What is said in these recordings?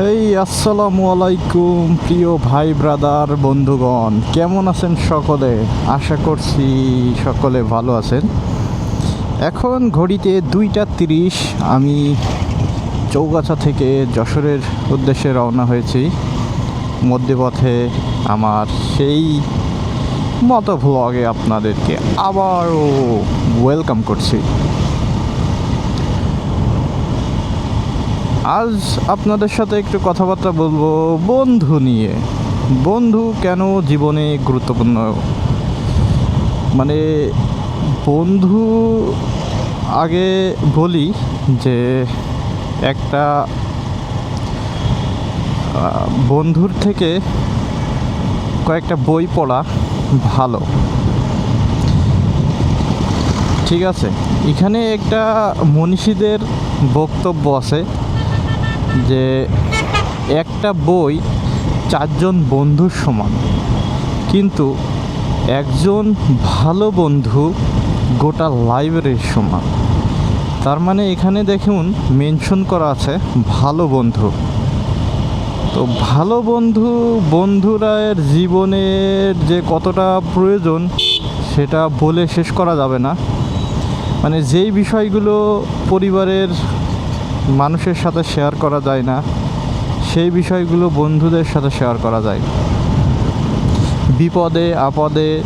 হেই আসসালামু আলাইকুম, প্রিয় ভাই, ব্রাদার, বন্ধুগণ। কেমন আছেন সকলে? আশা করছি সকলে ভালো আছেন। এখন ঘড়িতে দুইটা তিরিশ, আমি চৌগাছা থেকে যশোরের উদ্দেশ্যে রওনা হয়েছি। মধ্যপথে আমার সেই মতো ভ্লগে আপনাদেরকে আবারও ওয়েলকাম করছি। আজ আপনাদের সাথে একটু কথাবার্তা বলব বন্ধু নিয়ে। বন্ধু কেন জীবনে গুরুত্বপূর্ণ? মানে বন্ধু আগে বলি যে একটা বন্ধুর থেকে কয়েকটা বই পড়া ভালো। ঠিক আছে? এখানে একটা মনীষীদের বক্তব্য আছে। যে একটা বই চারজন বন্ধুর সমান। কিন্তু একজন ভালো বন্ধু গোটা লাইব্রেরির সমান। তার মানে এখানে দেখুন মেনশন করা আছে ভালো বন্ধু। তো ভালো বন্ধু বন্ধুরার জীবনের যে কতটা প্রয়োজন, সেটা বলে শেষ করা যাবে না। মানে যেই বিষয়গুলো পরিবারের মানুষের সাথে শেয়ার করা যায় না। সেই বিষয়গুলো বন্ধুদের সাথে শেয়ার করা যায়। বিপদে, আপদে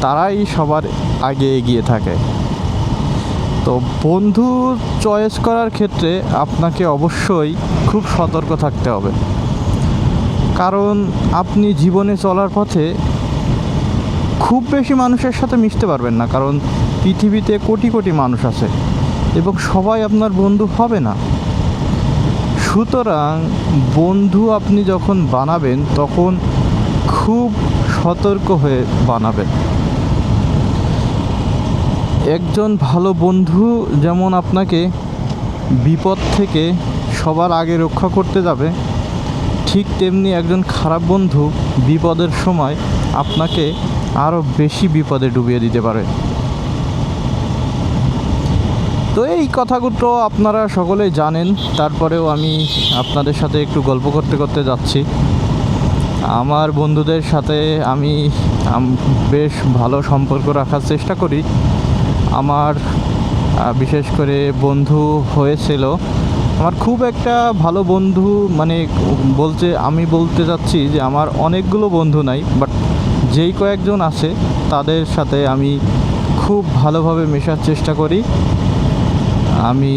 তারাই সবার আগে এগিয়ে থাকে। তো বন্ধু চয়েস করার ক্ষেত্রে আপনাকে অবশ্যই খুব সতর্ক থাকতে হবে। কারণ আপনি জীবনে চলার পথে খুব বেশি মানুষের সাথে মিশতে পারবেন না। কারণ পৃথিবীতে কোটি কোটি মানুষ আছে। এবং সবাই আপনার বন্ধু হবে না। সুতরাং বন্ধু আপনি যখন বানাবেন, তখন খুব সতর্ক হয়ে বানাবেন। একজন ভালো বন্ধু যেমন আপনাকে বিপদ থেকে সবার আগে রক্ষা করতে যাবে, ঠিক তেমনি একজন খারাপ বন্ধু বিপদের সময় আপনাকে আরও বেশি বিপদে ডুবিয়ে দিতে পারে। তো এই কথাগুলো আপনারা সকলেই জানেন। তারপরেও আমি আপনাদের সাথে একটু গল্প করতে করতে যাচ্ছি। আমার বন্ধুদের সাথে আমি বেশ ভালো সম্পর্ক রাখার চেষ্টা করি। আমার বিশেষ করে বন্ধু হয়েছিল। আমার খুব একটা ভালো বন্ধু মানে বলতে, আমি বলতে চাচ্ছি যে আমার অনেকগুলো বন্ধু নাই বাট যেই কয়েকজন আছে, তাদের সাথে আমি খুব ভালোভাবে মেশার চেষ্টা করি। আমি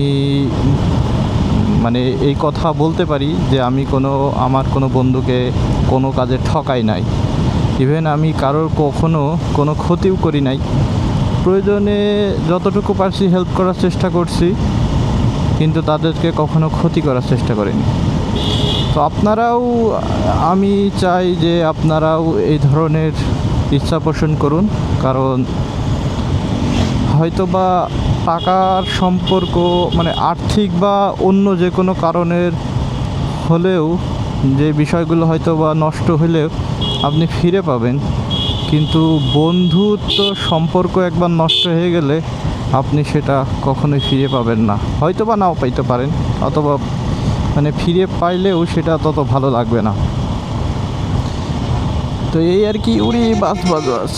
মানে এই কথা বলতে পারি যে আমি কোনো, আমার কোনো বন্ধুকে কোনো কাজে ঠকাই নাই। ইভেন আমি কারোর কখনো কোনো ক্ষতিও করি নাই। প্রয়োজনে যতটুকু পারছি হেল্প করার চেষ্টা করছি, কিন্তু তাদেরকে কখনো ক্ষতি করার চেষ্টা করিনি। তো আপনারাও, আমি চাই যে আপনারাও এই ধরনের ইচ্ছা পোষণ করুন, কারণ হয়তোবা টাকার সম্পর্ক মানে আর্থিক বা অন্য যে কোনো কারণের হলেও যে বিষয়গুলো হয়তো বা নষ্ট হলেও আপনি ফিরে পাবেন। কিন্তু বন্ধুত্ব সম্পর্ক একবার নষ্ট হয়ে গেলে আপনি সেটা কখনোই ফিরে পাবেন না। হয়তো বা নাও পাইতে পারেন, অথবা মানে ফিরে পাইলেও সেটা তত ভালো লাগবে না। তো এই আর কি, উড়ি বাস বাস